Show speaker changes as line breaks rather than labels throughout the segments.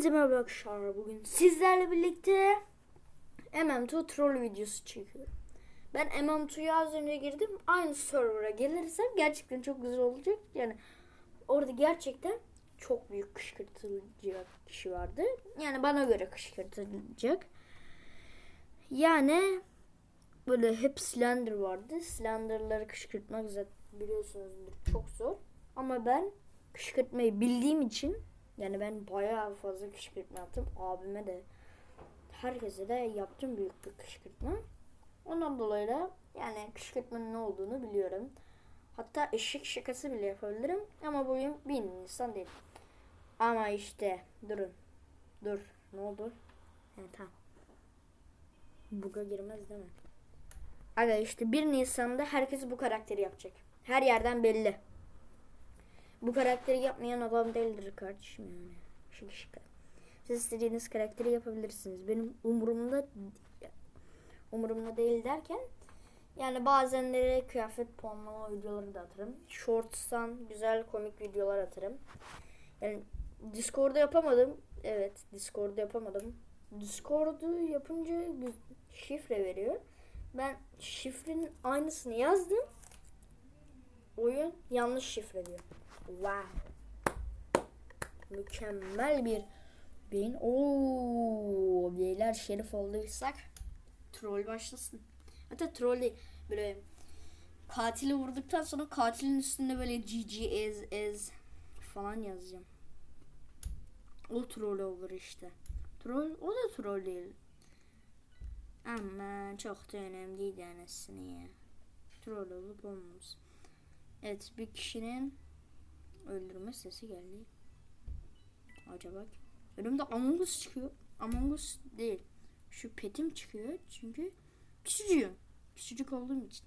Hepinize merhaba arkadaşlar. Bugün sizlerle birlikte MM2 troll videosu çekiyorum. Ben MM2'ya az önce girdim. Aynı server'a gelirsem gerçekten çok güzel olacak. Yani orada gerçekten çok büyük kışkırtılacak kişi vardı. Yani bana göre kışkırtılacak. Yani böyle hep Slender vardı. Slender'ları kışkırtmak zaten biliyorsunuzdur çok zor. Ama ben kışkırtmayı bildiğim için yani ben bayağı fazla kışkırtma yaptım. Abime de herkese de yaptım büyük bir kışkırtma. Ondan dolayı da yani kışkırtmanın ne olduğunu biliyorum. Hatta eşek şakası bile yapabilirim. Ama bu oyun bir insan değil. Ama işte durun. Dur. Ne oldu? He tamam. Buga girmez değil mi? Aga işte 1 Nisan'da herkes bu karakteri yapacak. Her yerden belli. Bu karakteri yapmayan adam değildir kardeşim yani. Şık şık. Siz istediğiniz karakteri yapabilirsiniz. Benim umurumda umurumda değil derken yani bazenleri kıyafet puanlama videoları da atarım. Shorts'tan güzel komik videolar atarım. Yani Discord'da yapamadım. Evet, Discord'da yapamadım. Discord'u yapınca şifre veriyor. Ben şifrenin aynısını yazdım. Oyun yanlış şifre diyor. Wow. Mükemmel bir beyin. Oo, beyler şerif olduysak troll başlasın. Hatta troll değil. Böyle katili vurduktan sonra katilin üstünde böyle GG ez ez falan yazacağım. O troll olur işte. Troll o da troll değil. Ama çok da önemli değil anasını ya. Troll olup olmamız. Evet bir kişinin öldürme sesi geldi. Acaba önümde Among Us çıkıyor. Among Us değil. Şu petim çıkıyor çünkü küçücüğüm. Küçücük olduğum için.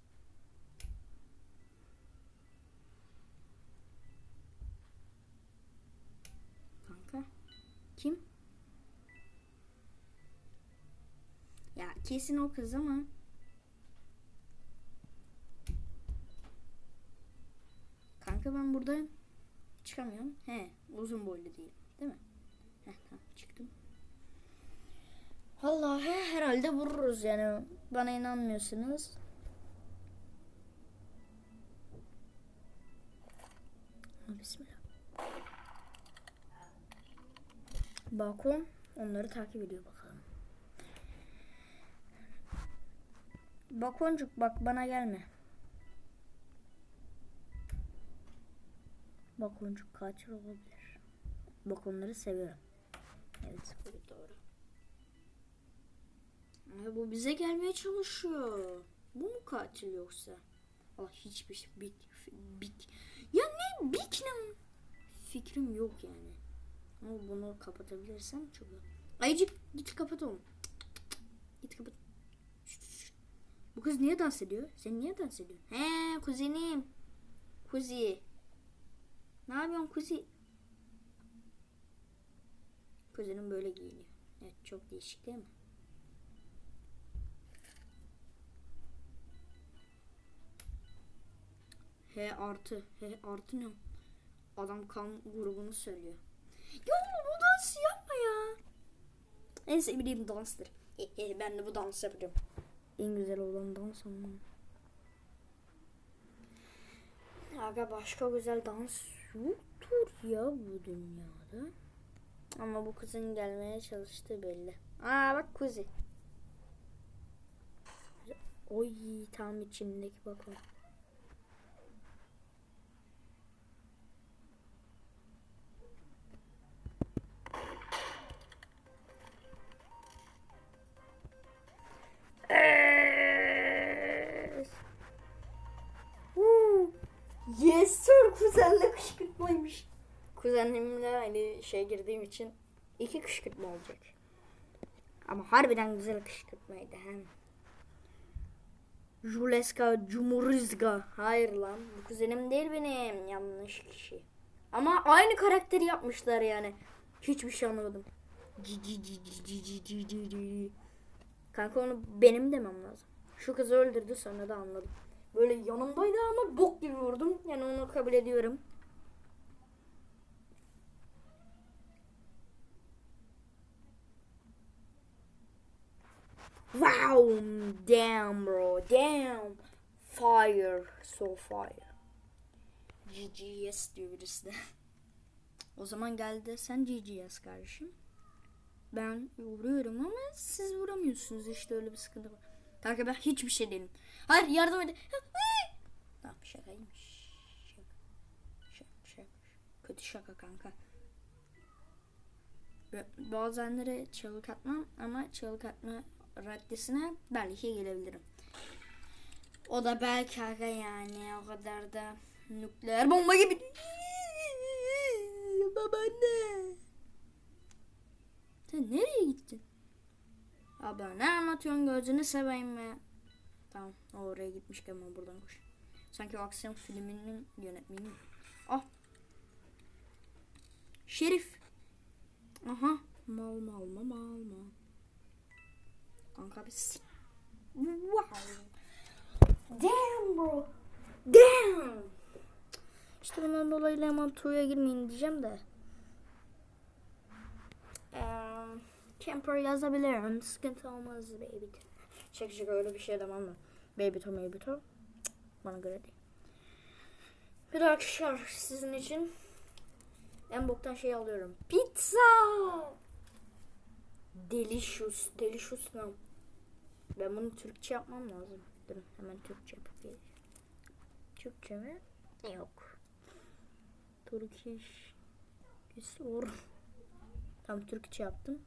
Kanka. Kim? Ya kesin o kız ama Kanka ben burada çıkamıyorum. He, uzun boylu değil. Değil mi? Heh, tamam çıktım. Vallahi herhalde vururuz yani. Bana inanmıyorsunuz. Bismillah. Balkon onları takip ediyor bakalım. Balkoncuk bak bana gelme. Bakoncuk katil olabilir. Bakonları seviyorum. Evet bu doğru. Ama bu bize gelmeye çalışıyor. Bu mu katil yoksa? Allah hiçbir şey bik, bik. Ya ne ne? Fikrim yok yani. Ama bunu kapatabilirsem çok iyi. Ayıcık git kapat oğlum. Git kapat. Bu kız niye dans ediyor? Sen niye dans ediyorsun? He kuzenim. Kuzi. Ne yapıyorsun kuzi? Kuzenim böyle giyiniyor. Evet çok değişik değil mi? H artı. H artı ne? Adam kan grubunu söylüyor. Ya bu dans yapma ya. En sevdiğim danstır. ben de bu dans yapacağım. En güzel olan dans ama. Aga başka güzel dans yoktur ya bu dünyada. Ama bu kızın gelmeye çalıştığı belli. Aa bak kuzi. Oy tam içindeki bak o. Kuzenimle hani şey girdiğim için iki kışkırtma olacak. Ama harbiden güzel kışkırtmaydı hem. Juleska Cumurizga. Hayır lan. Bu kuzenim değil benim. Yanlış kişi. Ama aynı karakteri yapmışlar yani. Hiçbir şey anlamadım. Kanka onu benim demem lazım. Şu kızı öldürdü sonra da anladım. Böyle yanımdaydı ama bok gibi vurdum. Yani onu kabul ediyorum. Wow, damn bro, damn. Fire, so fire. GGS diyor birisi de. O zaman gel de sen GGS kardeşim. Ben vuruyorum ama siz vuramıyorsunuz işte öyle bir sıkıntı var. Kanka ben hiçbir şey değilim. Hayır yardım edin. Tamam şakaymış. Şaka. Şaka, şaka. Kötü şaka kanka. Ve Bazenleri çığlık atmam ama çığlık atma raddesine belki gelebilirim. O da belki aga yani o kadar da nükleer bomba gibi. Babaanne. Sen nereye gittin? Abla ne anlatıyorsun gözünü seveyim be. Tamam oraya gitmişken ben buradan koş. Sanki o aksiyon filminin yönetmeni. Ah. Şerif. Aha. Mal mal mal mal mal. Kanka bir s- Wow. Damn bro. Damn. İşte bundan dolayı hemen Tuğ'a girmeyin diyeceğim de. Eee, Camper yazabilirim. Sıkıntı olmaz baby. Şaka şaka öyle bir şey demem ben. Baby to baby to. Bana göre değil. Bir akşam sizin için en boktan şey alıyorum. Pizza. Delicious. Delicious ne? Ben bunu Türkçe yapmam lazım. Durun hemen Türkçe geleceğim. Türkçe mi? Yok. Turkish. Sor. Tam Türkçe yaptım.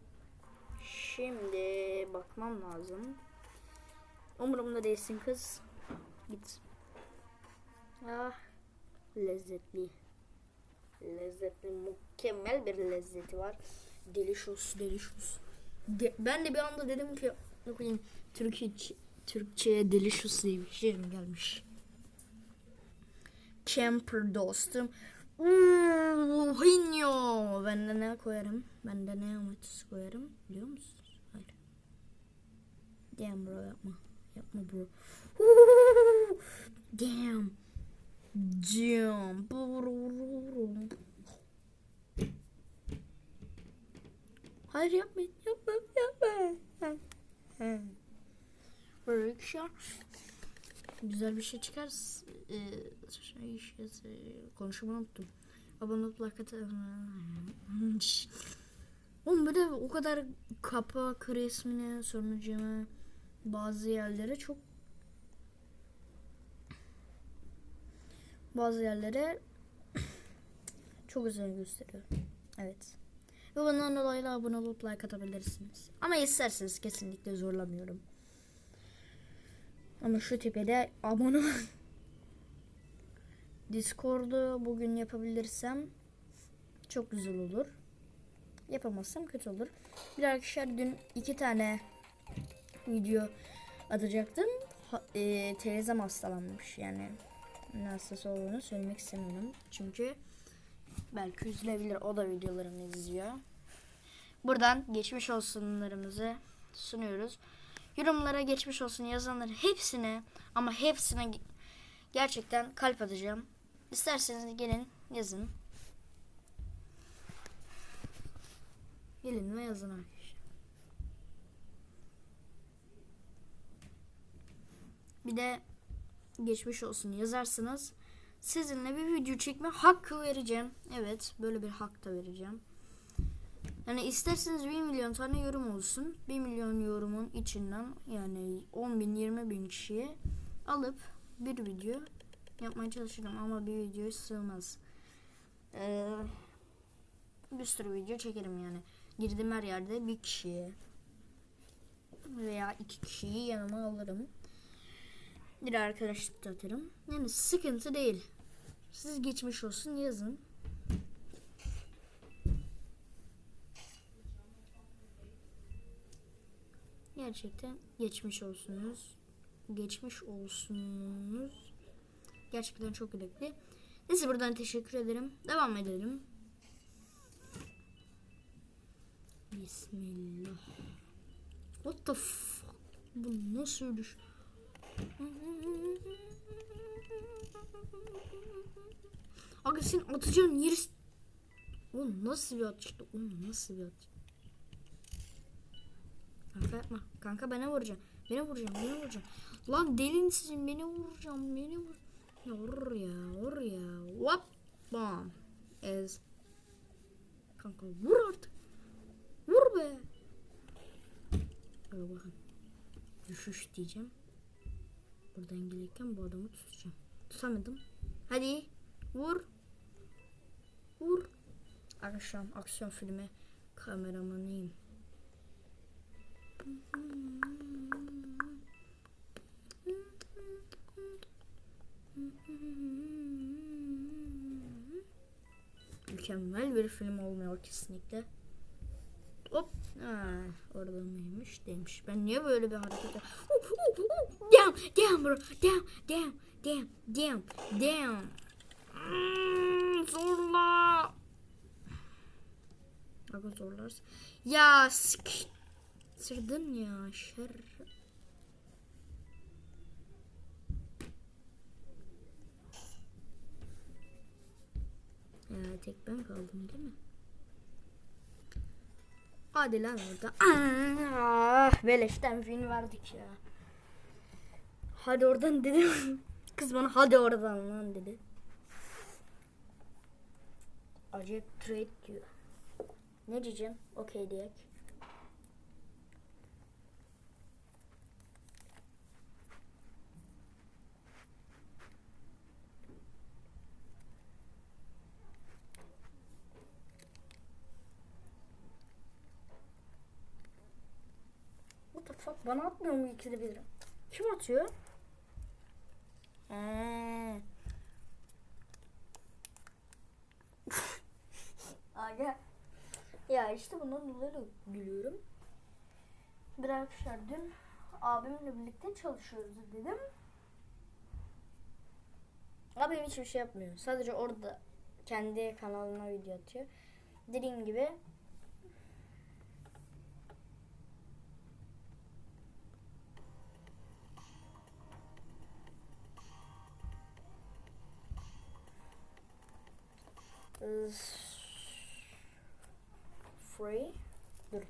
Şimdi bakmam lazım. Umurumda değilsin kız. Git. Ah. Lezzetli. Lezzetli. Mükemmel bir lezzeti var. Delicious. Delicious. De- ben de bir anda dedim ki ne koyayım Türkçe Türkçe'ye delicious diye bir mi gelmiş? Camper dostum. Hinyo. Ben de ne koyarım? Ben de ne amaçsız koyarım? Biliyor musunuz? Hayır. Damn bro yapma. Yapma bro. Damn. Damn. Hayır yapmayın. Yapma. Yapma. Böyle bir şey güzel bir şey çıkar. Ee, şey, konuşmayı unuttum. Abone olup like. Oğlum böyle o kadar kapak resmine sonucuma bazı yerlere çok bazı yerlere çok özel gösteriyor. Evet. Ve bundan dolayı da abone olup like atabilirsiniz. Ama isterseniz kesinlikle zorlamıyorum. Ama şu tipe de abone. Discord'u bugün yapabilirsem çok güzel olur. Yapamazsam kötü olur. Bir arkadaşlar dün iki tane video atacaktım. Ha, e, teyzem hastalanmış yani. Hastası olduğunu söylemek istemiyorum. Çünkü belki üzülebilir. O da videolarımı izliyor. Buradan geçmiş olsunlarımızı sunuyoruz. Yorumlara geçmiş olsun yazanların hepsine ama hepsine gerçekten kalp atacağım. İsterseniz gelin yazın. Gelin ve yazın arkadaşlar. Bir de geçmiş olsun yazarsınız. Sizinle bir video çekme hakkı vereceğim. Evet böyle bir hak da vereceğim. Yani isterseniz 1 milyon tane yorum olsun. 1 milyon yorumun içinden yani 10 bin 20 bin kişiye alıp bir video yapmaya çalışırım ama bir video sığmaz. Ee, bir sürü video çekerim yani. Girdiğim her yerde bir kişiye veya iki kişiyi yanıma alırım. Bir arkadaşlık da atarım. Yani sıkıntı değil. Siz geçmiş olsun yazın. Gerçekten geçmiş olsunuz. Geçmiş olsunuz. Gerçekten çok gerekli. Neyse buradan teşekkür ederim. Devam edelim. Bismillah. What the fuck? Bu nasıl düş? Aga sen atacağın yeri... O nasıl bir atıştı? O nasıl bir atış? Kanka yapma. Kanka bana vuracaksın. Beni vuracaksın. Beni vuracaksın. Lan deli misin? Beni vuracağım. Beni vur. Ya vur ya. Vur ya. Hop. Bam. Ez. Kanka vur artık. Vur be. Bakın. Düşüş diyeceğim. Buradan gelirken bu adamı tutacağım. Tutamadım. Hadi. Vur. Vur. Akşam aksiyon filmi kameramanıyım. Mükemmel bir film olmuyor kesinlikle. Hop. Ha, orada mıymış demiş. Ben niye böyle bir hareket yap- Damn, damn bro. Damn, damn, damn, damn, damn. Hmm, zorla. Aga zorlarsın. Ya sık. Sırdın ya şer. Ya tek ben kaldım değil mi? Hadi lan orada. Ah, beleşten film verdik ya. Hadi oradan dedim. Kız bana hadi oradan lan dedi. Acayip trade diyor. Ne diyeceğim? Okey diyek. Bana atmıyor mu ikide bir? Kim atıyor? He. Aga. Ya işte bundan dolayı gülüyorum. Bir arkadaşlar dün abimle birlikte çalışıyoruz dedim. Abim hiçbir şey yapmıyor. Sadece orada kendi kanalına video atıyor. Dediğim gibi is free. Dur.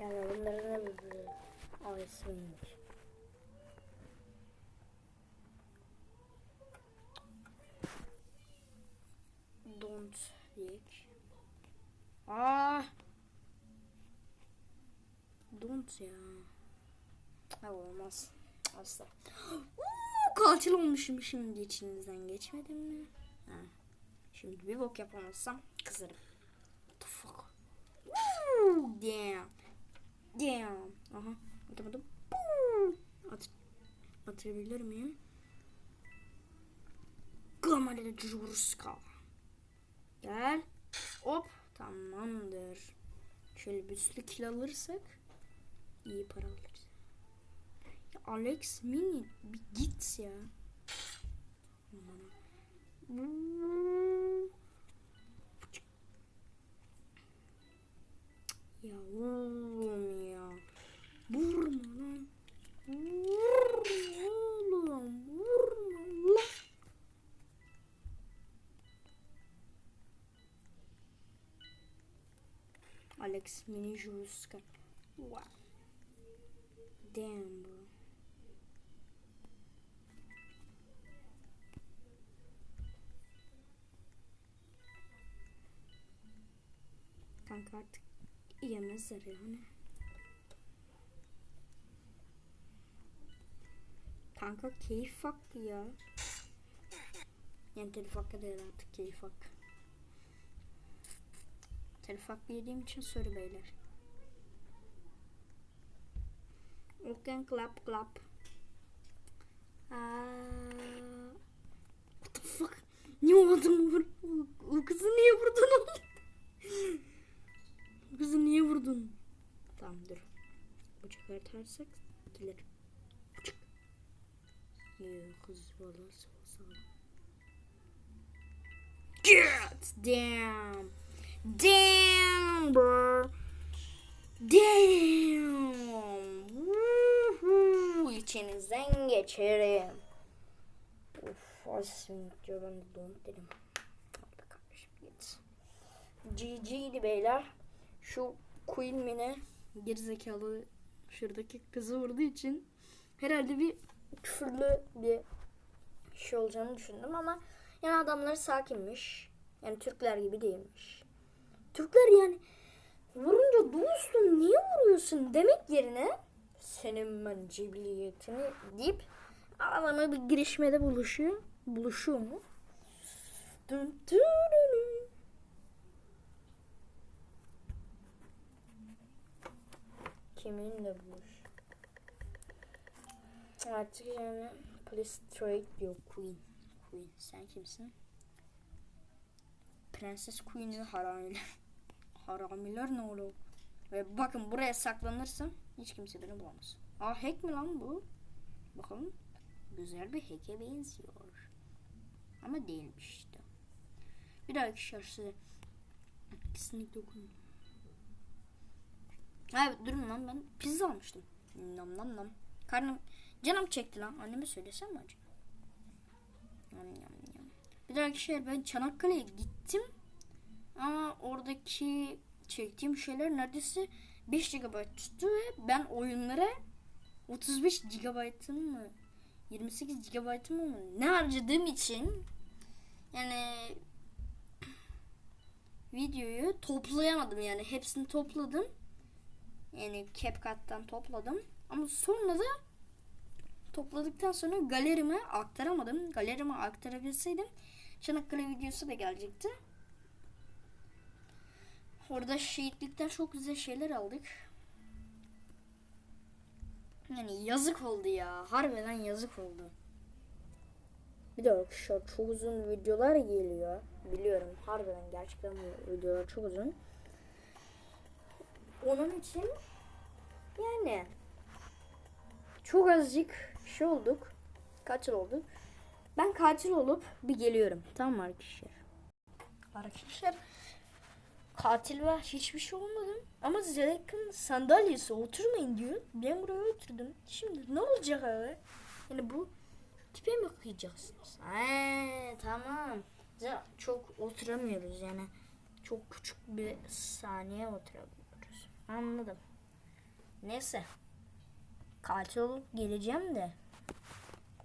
Yani bunların ne böyle ailesiymiş. Don't diyek. Ah. Don't ya. Ha olmaz. Asla. Uuu, katil olmuşum şimdi içinizden geçmedim mi? Ha. Şimdi bir bok yapamazsam kızarım. What the fuck? Woo, damn. Damn. Aha. Atamadım. At atabilir miyim? Gamalede Jurska. Gel. Hop. Tamamdır. Şöyle bir sürü kill alırsak iyi para alırız. Ya Alex Mini bir git ya. Ya oğlum ya. Vurma lan. Vurma oğlum. Vurma lan. Alex Mini Juska. Wow. Damn bro. Kanka artık yemezler yani. Kanka keyif hakkı ya. Yani telif hakkı değil artık keyif hakkı. Telif hakkı yediğim için sorry beyler. Okay, clap clap. Aa, what the fuck? Niye o adamı vur. O, kızı niye vurdun? O kızı niye vurdun? Tamam dur. Bıçak atarsak diler. Get damn. Damn bro. Damn. Woohoo. İçinizden geçerim. Of aslında diyor ben de donut dedim. Be kardeşim git. GG'di beyler. Şu Queen Mine gerizekalı şuradaki kızı vurduğu için herhalde bir küfürlü bir şey olacağını düşündüm ama yani adamlar sakinmiş. Yani Türkler gibi değilmiş. Türkler yani vurunca dostum niye vuruyorsun demek yerine senin ben cibiliyetini deyip adamla bir girişmede buluşuyor. Buluşuyor mu? Dün dün dün. Kiminle buluş? Artık yani please straight diyor Queen. Queen sen kimsin? Prenses Queen ve haramiler. haramiler ne olur? Ve bakın buraya saklanırsam hiç kimse beni bulamaz. Aa hack mi lan bu? Bakalım. Güzel bir hack'e benziyor. Ama değilmiş işte. Bir dahaki şarjı kesinlikle okuyun. Evet durun lan ben pizza almıştım. Nam nam nam. Karnım canım çekti lan. Anneme söylesem mi acaba? Bir dahaki şey ben Çanakkale'ye gittim. Ama oradaki çektiğim şeyler neredeyse 5 GB tuttu ve ben oyunlara 35 GB'ım mı 28 GB'ım mı ne harcadığım için yani videoyu toplayamadım yani hepsini topladım. Yani CapCut'tan topladım. Ama sonra da topladıktan sonra galerime aktaramadım. Galerime aktarabilseydim Çanakkale videosu da gelecekti. Orada şehitlikten çok güzel şeyler aldık. Yani yazık oldu ya. Harbiden yazık oldu. Bir de arkadaşlar çok uzun videolar geliyor. Biliyorum harbiden gerçekten bu videolar çok uzun. Onun için yani çok azıcık şey olduk. Kaç yıl oldu? Ben katil olup bir geliyorum. Tamam mı arkadaşlar? Arkadaşlar katil ve hiçbir şey olmadım. Ama Zelek'in sandalyesi oturmayın diyor. Ben buraya oturdum. Şimdi ne olacak abi? Yani bu tipe mi kıyacaksınız? Eee tamam. Çok oturamıyoruz yani. Çok küçük bir saniye oturabiliyoruz. Anladım. Neyse. Katil olup geleceğim de.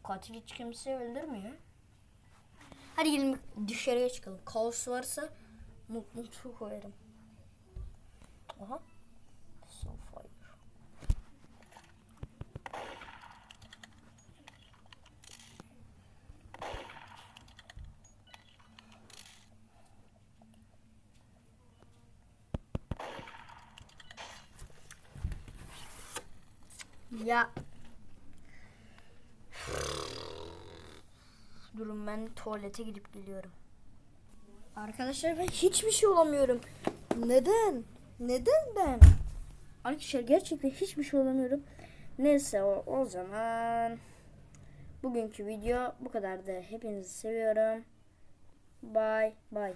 Katil hiç kimse öldürmüyor. Hadi gelin dışarıya çıkalım. Kaos varsa mutlu koyarım. Aha. So fire. Ya. Durun ben tuvalete gidip geliyorum. Arkadaşlar ben hiçbir şey olamıyorum. Neden? Neden ben? Arkadaşlar gerçekten hiçbir şey olamıyorum. Neyse o, o zaman bugünkü video bu kadardı. Hepinizi seviyorum. Bye bye.